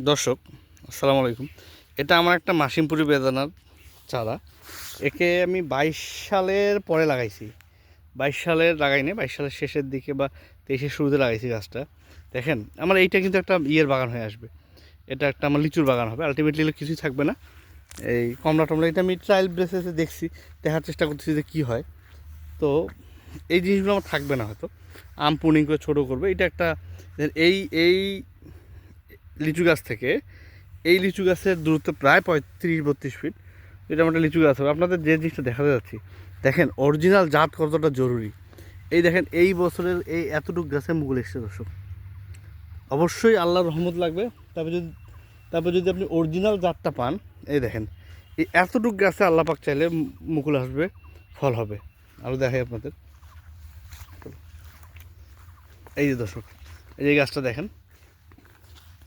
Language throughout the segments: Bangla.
দর্শক, আসসালামু আলাইকুম। এটা আমার একটা মাসিমপুরি বেদানার চারা। একে আমি বাইশ সালের পরে লাগাইছি। বাইশ সালের লাগাইনি, বাইশ সালের শেষের দিকে বা তেইশের শুরুতে লাগাইছি গাছটা। দেখেন, আমার এইটা কিন্তু একটা ইয়ের বাগান হয়ে আসবে। এটা একটা আমার লিচুর বাগান হবে। আলটিমেটলি কিছুই থাকবে না। এই কমলা টমলা এটা আমি ট্রায়াল বেসিসে দেখছি, দেখার চেষ্টা করতেছি যে কী হয়। তো এই জিনিসগুলো আমার থাকবে না হয়তো। আম পুনিং করে ছোটো করবে। এটা একটা, এই এই লিচু গাছ থেকে, এই লিচু গাছের দূরত্ব প্রায় পঁয়ত্রিশ, বত্রিশ ফিট এটা আমার লিচু গাছ হবে। আপনাদের যে জিনিসটা দেখাতে যাচ্ছি, দেখেন অরিজিনাল জাত কতটা জরুরি। এই দেখেন, এই বছরের এই এতটুকু গাছে মুকুল এসছে, দর্শক। অবশ্যই আল্লাহর রহমত লাগবে। তারপর যদি তারপর যদি আপনি অরিজিনাল জাতটা পান, এই দেখেন, এই এতটুকু গাছে আল্লাহ পাক চাইলে মুকুল আসবে, ফল হবে। আরও দেখাই আপনাদের। এই যে দর্শক, এই গাছটা দেখেন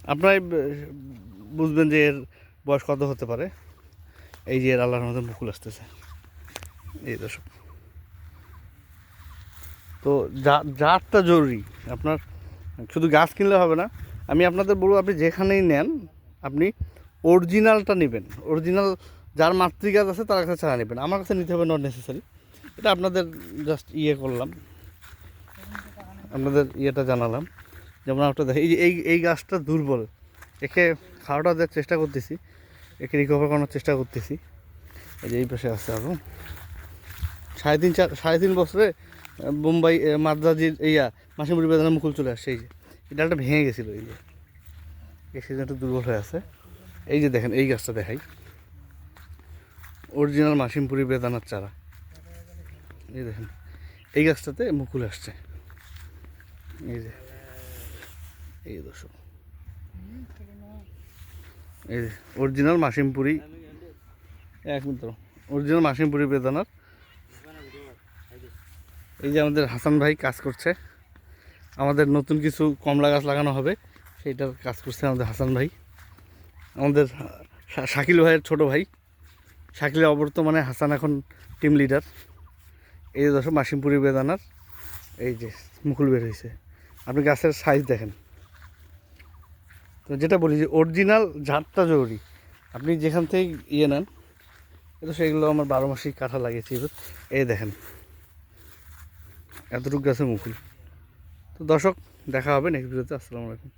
আপনারাই বুঝবেন যে এর বয়স কত হতে পারে। এই যে এর আল্লাহর মধ্যে মুকুল আসতেছে। এই দর্শক। তো জাতটা জরুরি। আপনার, শুধু গাছ কিনলে হবে না। আমি আপনাদের বলব, আপনি যেখানেই নেন, আপনি অরিজিনালটা নেবেন। অরিজিনাল যার মাতৃগাছ আছে, তার কাছে ছাড়া নেবেন। আমার কাছে নিতে হবে নট নেসেসারি এটা আপনাদের জাস্ট ইয়ে করলাম। আপনাদের ইয়েটা জানালাম। যেমন একটা দেখে, এই এই এই গাছটা দুর্বল। একে খাওয়াটা দেওয়ার চেষ্টা করতেছি, একে রিকভার করানোর চেষ্টা করতেছি। এই যে এই পাশে আছে আরও সাড়ে তিন, চার, সাড়ে তিন বছরে বোম্বাই মাদ্রাজির ইয়া, মাসিমুড়ি বেদনা মুকুল চলে আসছে, এই যে। এই ডালটা ভেঙে গেছিল, এই যে। এই সিজন একটু দুর্বল হয়ে আছে। এই যে দেখেন, এই গাছটা দেখাই। অরিজিনাল মাসিমপুরি বেদানার চারা। এই দেখেন, এই গাছটাতে মুকুল আসছে। এই যে। এই দর্শক এই অরিজিনাল মাসিমপুরি এক মিনিট অরিজিনাল মাসিমপুরি বেদানার। এই যে আমাদের হাসান ভাই কাজ করছে। আমাদের নতুন কিছু কমলা গাছ লাগানো হবে, সেইটার কাজ করছে আমাদের হাসান ভাই। আমাদের শাকিল ভাইয়ের ছোট ভাই। শাকিলের অবর্তমানে হাসান এখন টিম লিডার এই দর্শক মাসিমপুরি বেদানার। এই যে, মুকুল বের হয়েছে। আপনি গাছের সাইজ দেখেন। তো যেটা বলি যে অরিজিনাল ঝাঁটটা জরুরি। আপনি যেখান থেকে ইয়ে নেন তো সেগুলো আমার বারো মাসেই কাঁঠা লাগিয়েছি এবার। এই দেখেন, এতটুকু গাছে মুকুল। তো দর্শক, দেখা হবে নেক্সট ভিডিওতে আসসালামু আলাইকুম।